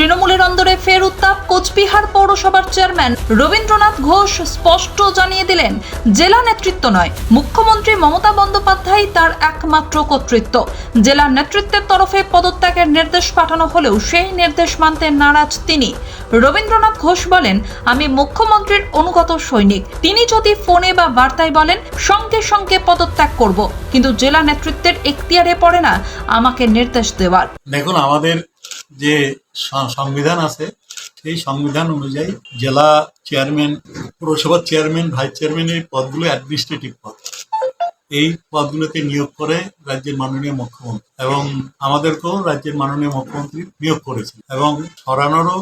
তৃণমূলের অন্দরে ফের উত্তাপ, কোচবিহার পৌরসভার চেয়ারম্যান রবীন্দ্রনাথ ঘোষ স্পষ্ট জানিয়ে দিলেন, জেলা নেতৃত্ব নয়, মুখ্যমন্ত্রী মমতা বন্দ্যোপাধ্যায় তার একমাত্র কর্তৃত্ব। জেলা নেতৃত্বের তরফে পদত্যাগের নির্দেশ পাঠানো হলেও সেই নির্দেশ মানতে নারাজ তিনি। রবীন্দ্রনাথ ঘোষ বলেন, আমি মুখ্যমন্ত্রীর অনুগত সৈনিক। তিনি যদি ফোনে বা বার্তায় বলেন, সঙ্গে সঙ্গে পদত্যাগ করব। কিন্তু জেলা নেতৃত্বের এখতিয়ারে পড়ে না আমাকে নির্দেশ দেওয়ার। দেখুন, আমাদের যে সংবিধান আছে, সেই সংবিধান অনুযায়ী জেলা চেয়ারম্যান পৌরসভার চেয়ারম্যান, ভাইস চেয়ারম্যান এই পদগুলো অ্যাডমিনিস্ট্রেটিভ পদ। এই পদগুলোতে নিয়োগ করে রাজ্যের মাননীয় মুখ্যমন্ত্রী এবং আমাদেরকেও রাজ্যের মাননীয় মুখ্যমন্ত্রী নিয়োগ করেছেন এবং সরানোরও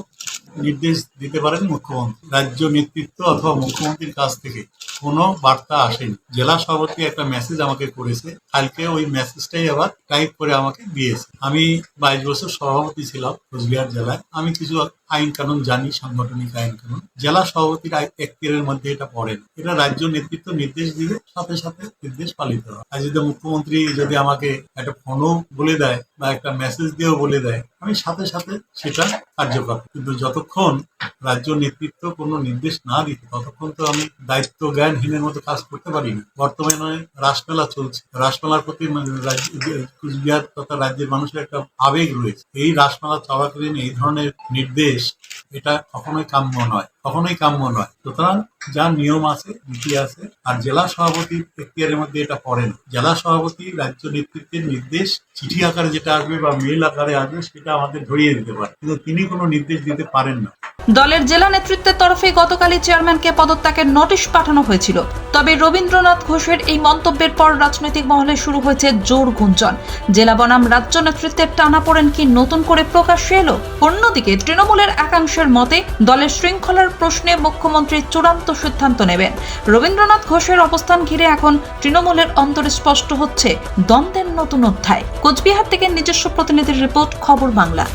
নির্দেশ দিতে পারেন মুখ্যমন্ত্রী। রাজ্য নেতৃত্ব অথবা মুখ্যমন্ত্রীর কাছ থেকে কোনো বার্তা আসেনি। জেলা সভাপতি একটা মেসেজ আমাকে করেছে। কালকে ওই মেসেজটাই আবার টাইপ করে আমাকে দিয়েছে। আমি বাইশ বছর সভাপতি ছিলাম কোচবিহার জেলায়। আমি কিছু আইন কানুন জানি, সাংগঠনিক আইন কানুন। জেলা সভাপতির এখতিয়ারের মধ্যে এটা পড়ে না। এটা রাজ্য নেতৃত্ব নির্দেশ দিবে, সাথে সাথে নির্দেশ পালিত হয় আর যদি মুখ্যমন্ত্রী যদি আমাকে একটা ফোনও বলে দেয় বা একটা মেসেজ দিয়েও বলে দেয়, আমি সাথে সাথে সেটা কার্যকর। কিন্তু যতক্ষণ রাজ্য নেতৃত্ব কোনো নির্দেশ না দিতে, ততক্ষণ তো আমি দায়িত্ব জ্ঞানহীনের মতো কাজ করতে পারি না বর্তমানে রাসমেলা চলছে। রাসমেলার প্রতি মানে কুচবিহার তথা রাজ্যের মানুষের একটা আবেগ রয়েছে। এই রাসমেলা চলাকালীন এই ধরনের নির্দেশ এটা কখনোই কাম্য নয়, কখনোই কাম্য নয়। সুতরাং যা নিয়ম আছে, নীতি আছে, আর জেলা সভাপতির এখতিয়ারের মধ্যে এটা পড়ে না। জেলা সভাপতি রাজ্য নেতৃত্বের নির্দেশ, চিঠি আকারে যেটা আসবে বা মেল আকারে আসবে, সেটা আমাদের ধরিয়ে দিতে পারে। কিন্তু তিনি কোনো নির্দেশ দিতে পারেন না। দলের জেলা নেতৃত্বের তরফে গতকালই চেয়ারম্যানকে পদত্যাগের নোটিশ পাঠানো হয়েছিল। তবে রবীন্দ্রনাথ ঘোষের এই মন্তব্যের পর রাজনৈতিক মহলে শুরু হয়েছে জোর গুঞ্জন। জেলা বনাম রাজ্য নেতৃত্বের টানাপোড়েন কি নতুন করে প্রকাশ্যে এলো? অন্যদিকে তৃণমূলের একাংশের মতে, দলের শৃঙ্খলার প্রশ্নে মুখ্যমন্ত্রী চূড়ান্ত সিদ্ধান্ত নেবেন। রবীন্দ্রনাথ ঘোষের অবস্থান ঘিরে এখন তৃণমূলের অন্তরে স্পষ্ট হচ্ছে, দ্বন্দ্বের নতুন অধ্যায়। কোচবিহার থেকে নিজস্ব প্রতিনিধির রিপোর্ট, খবর বাংলা।